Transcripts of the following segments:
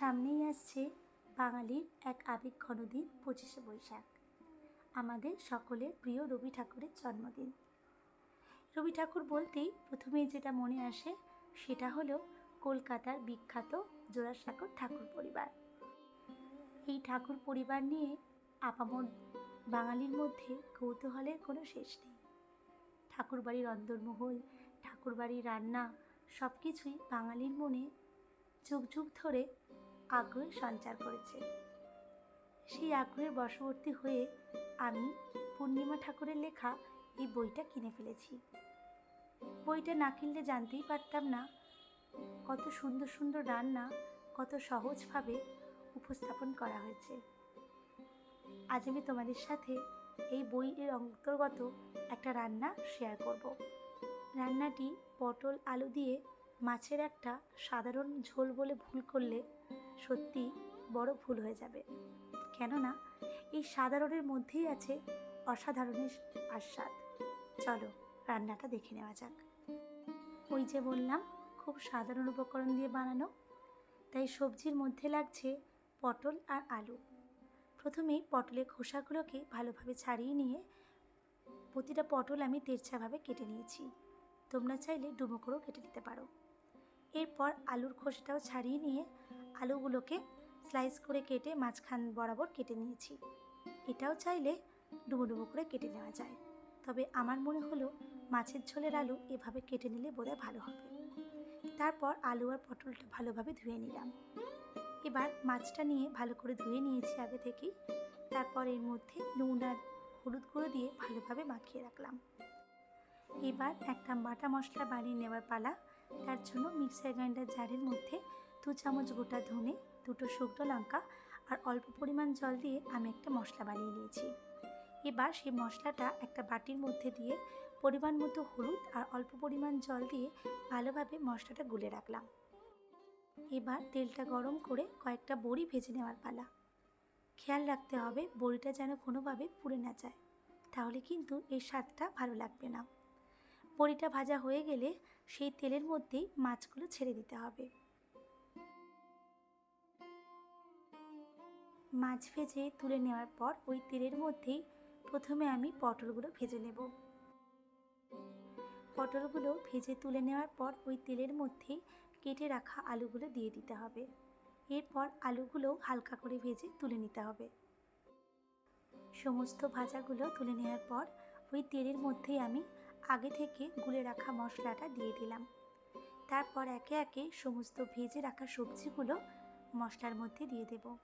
সামনেই আসছে বাঙালির এক আবেগঘন দিন, পঁচিশে বৈশাখ। আমাদের সকলের প্রিয় রবি ঠাকুরের জন্মদিন। রবি ঠাকুর বলতেই প্রথমেই যেটা মনে আসে, সেটা হলো কলকাতার বিখ্যাত জোড়াসাঁকোর ঠাকুর পরিবার। এই ঠাকুর পরিবার নিয়ে আপামর বাঙালির মধ্যে কৌতূহলের কোনো শেষ নেই। ঠাকুরবাড়ির অন্দরমহল, ঠাকুরবাড়ির রান্না সব কিছুই বাঙালির মনে যুগ যুগ ধরে আগ্রহ সঞ্চার করেছে। সেই আগ্রহের বশবর্তী হয়ে আমি পূর্ণিমা ঠাকুরের লেখা এই বইটা কিনে ফেলেছি। বইটা না কিনলে জানতেই পারতাম না কত সুন্দর সুন্দর রান্না, কত সহজভাবে উপস্থাপন করা হয়েছে। আজ আমি তোমাদের সাথে এই বইয়ের অন্তর্গত একটা রান্না শেয়ার করব। রান্নাটি পটল আলু দিয়ে মাছের একটা সাধারণ ঝোল বলে ভুল করলে সত্যি বড় ভুল হয়ে যাবে। কেননা, এই সাধারণের মধ্যেই আছে অসাধারণের আস্বাদ। চলো, রান্নাটা দেখে নেওয়া যাক। ওই যে বললাম, খুব সাধারণ উপকরণ দিয়ে বানানো। তাই সবজির মধ্যে লাগছে পটল আর আলু। প্রথমেই পটলের খোসাগুলোকে ভালোভাবে ছাড়িয়ে নিয়ে প্রতিটা পটল আমি তেরছাভাবে কেটে নিয়েছি। তোমরা চাইলে ডুমো করেও কেটে নিতে পারো। এরপর আলুর খোসাটাও ছাড়িয়ে নিয়ে আলুগুলোকে স্লাইস করে কেটে মাঝখান বরাবর কেটে নিয়েছি। এটাও চাইলে ডুবো ডুবো করে কেটে নেওয়া যায়। তবে আমার মনে হলো মাছের ঝোলের আলু এভাবে কেটে নিলে বোধহয় ভালো হবে। তারপর আলু আর পটলটা ভালোভাবে ধুয়ে নিলাম। এবার মাছটা নিয়ে ভালো করে ধুয়ে নিয়েছি আগে থেকেই। তারপর এর মধ্যে নুন আর হলুদ গুঁড়ো দিয়ে ভালোভাবে মাখিয়ে রাখলাম। এবার একটা বাটা মশলা বানিয়ে নেওয়ার পালা তার জন্য মিক্সার গ্রাইন্ডার জারের মধ্যে দু চামচ গোটা ধনে, দুটো শুকনো লঙ্কা আর অল্প পরিমাণ জল দিয়ে আমি একটা মশলা বানিয়ে নিয়েছি। এবার সেই মশলাটা একটা বাটির মধ্যে দিয়ে পরিমাণ মতো হলুদ আর অল্প পরিমাণ জল দিয়ে ভালোভাবে মশলাটা গুলে রাখলাম। এবার তেলটা গরম করে কয়েকটা বড়ি ভেজে নেওয়ার পালা। খেয়াল রাখতে হবে বড়িটা যেন কোনোভাবে পুড়ে না যায়, তাহলে কিন্তু এর স্বাদটা ভালো লাগবে না। বড়িটা ভাজা হয়ে গেলে সেই তেলের মধ্যেই মাছগুলো ছেড়ে দিতে হবে। মাছ ভেজে তুলে নেওয়ার পর ওই তেলের মধ্যেই প্রথমে আমি পটলগুলো ভেজে নেব। পটলগুলো ভেজে তুলে নেওয়ার পর ওই তেলের মধ্যেই কেটে রাখা আলুগুলো দিয়ে দিতে হবে। এরপর আলুগুলো হালকা করে ভেজে তুলে নিতে হবে। সমস্ত ভাজাগুলো তুলে নেওয়ার পর ওই তেলের মধ্যেই আমি আগে থেকে গুলে রাখা মশলাটা দিয়ে দিলাম। তারপর একে একে সমস্ত ভেজে রাখা সবজিগুলো মশলার মধ্যে দিয়ে দেব।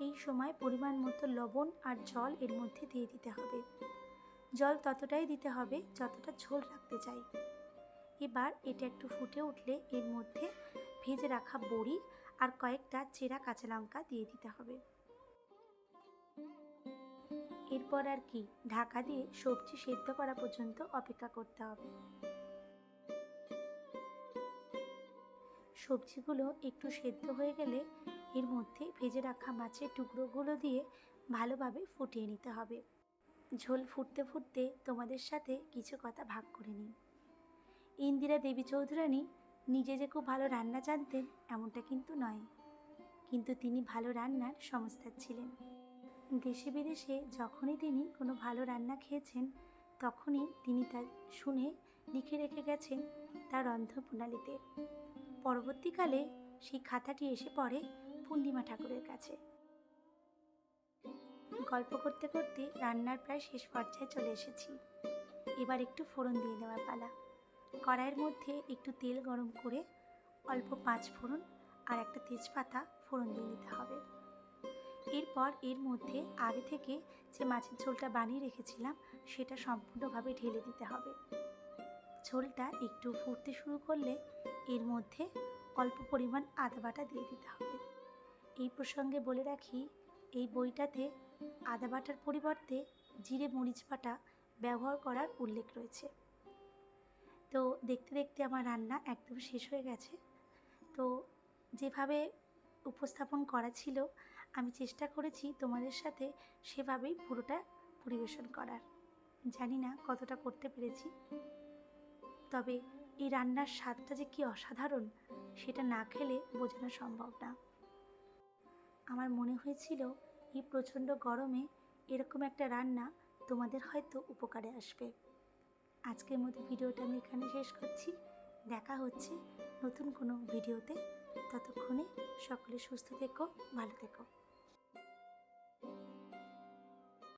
এই সময় পরিমাণ মতো লবণ আর জল এর মধ্যে দিয়ে দিতে হবে। জল ততটাই দিতে হবে যতটা ঝোল রাখতে চাই। এবার এটা একটু ফুটে উঠলে এর মধ্যে ভেজে রাখা বড়ি আর কয়েকটা চেরা কাঁচা লঙ্কা দিয়ে দিতে হবে। এরপর আর কি, ঢাকা দিয়ে সবজি সেদ্ধ করা পর্যন্ত অপেক্ষা করতে হবে। সবজিগুলো একটু সেদ্ধ হয়ে গেলে এর মধ্যে ভেজে রাখা মাছের টুকরোগুলো দিয়ে ভালোভাবে ফুটিয়ে নিতে হবে। ঝোল ফুটতে ফুটতে তোমাদের সাথে কিছু কথা ভাগ করে নিই। ইন্দিরা দেবী চৌধুরানী নিজে যে খুব ভালো রান্না জানতেন এমনটা কিন্তু নয়, কিন্তু তিনি ভালো রান্নার সংস্থার ছিলেন। দেশে বিদেশে যখনই তিনি কোনো ভালো রান্না খেয়েছেন, তখনই তিনি তা শুনে লিখে রেখে গেছেন তার রন্ধনপ্রণালীতে পরবর্তীকালে সেই খাতাটি এসে পড়ে পূর্ণিমা ঠাকুরের কাছে। গল্প করতে করতে রান্নার প্রায় শেষ পর্যায়ে চলে এসেছি। এবার একটু ফোড়ন দিয়ে নেওয়ার পালা। কড়াইয়ের মধ্যে একটু তেল গরম করে অল্প পাঁচ ফোড়ন আর একটা তেজপাতা ফোড়ন দিয়ে নিতে হবে। এরপর এর মধ্যে আগে থেকে যে মাছের ঝোলটা বানিয়ে রেখেছিলাম, সেটা সম্পূর্ণভাবে ঢেলে দিতে হবে। ঝোলটা একটু ফুটতে শুরু করলে এর মধ্যে অল্প পরিমাণ আদা বাটা দিয়ে দিতে হবে। এই প্রসঙ্গে বলে রাখি, এই বইটাতে আদা বাটার পরিবর্তে জিরে মরিচ বাটা ব্যবহার করার উল্লেখ রয়েছে। তো দেখতে দেখতে আমার রান্না একদম শেষ হয়ে গেছে। তো যেভাবে উপস্থাপন করা ছিল আমি চেষ্টা করেছি তোমাদের সাথে সেভাবেই পুরোটা পরিবেশন করার। জানি না কতটা করতে পেরেছি। তবে এই রান্নার স্বাদটা যে কি অসাধারণ, সেটা না খেলে বোঝানো সম্ভব না। আমার মনে হয়েছিল এই প্রচণ্ড গরমে এরকম একটা রান্না তোমাদের হয়তো উপকারে আসবে। আজকের মতো ভিডিওটা আমি এখানে শেষ করছি। দেখা হচ্ছে নতুন কোনো ভিডিওতে। ততক্ষণে সকলে সুস্থ থেকো, ভালো থেকো।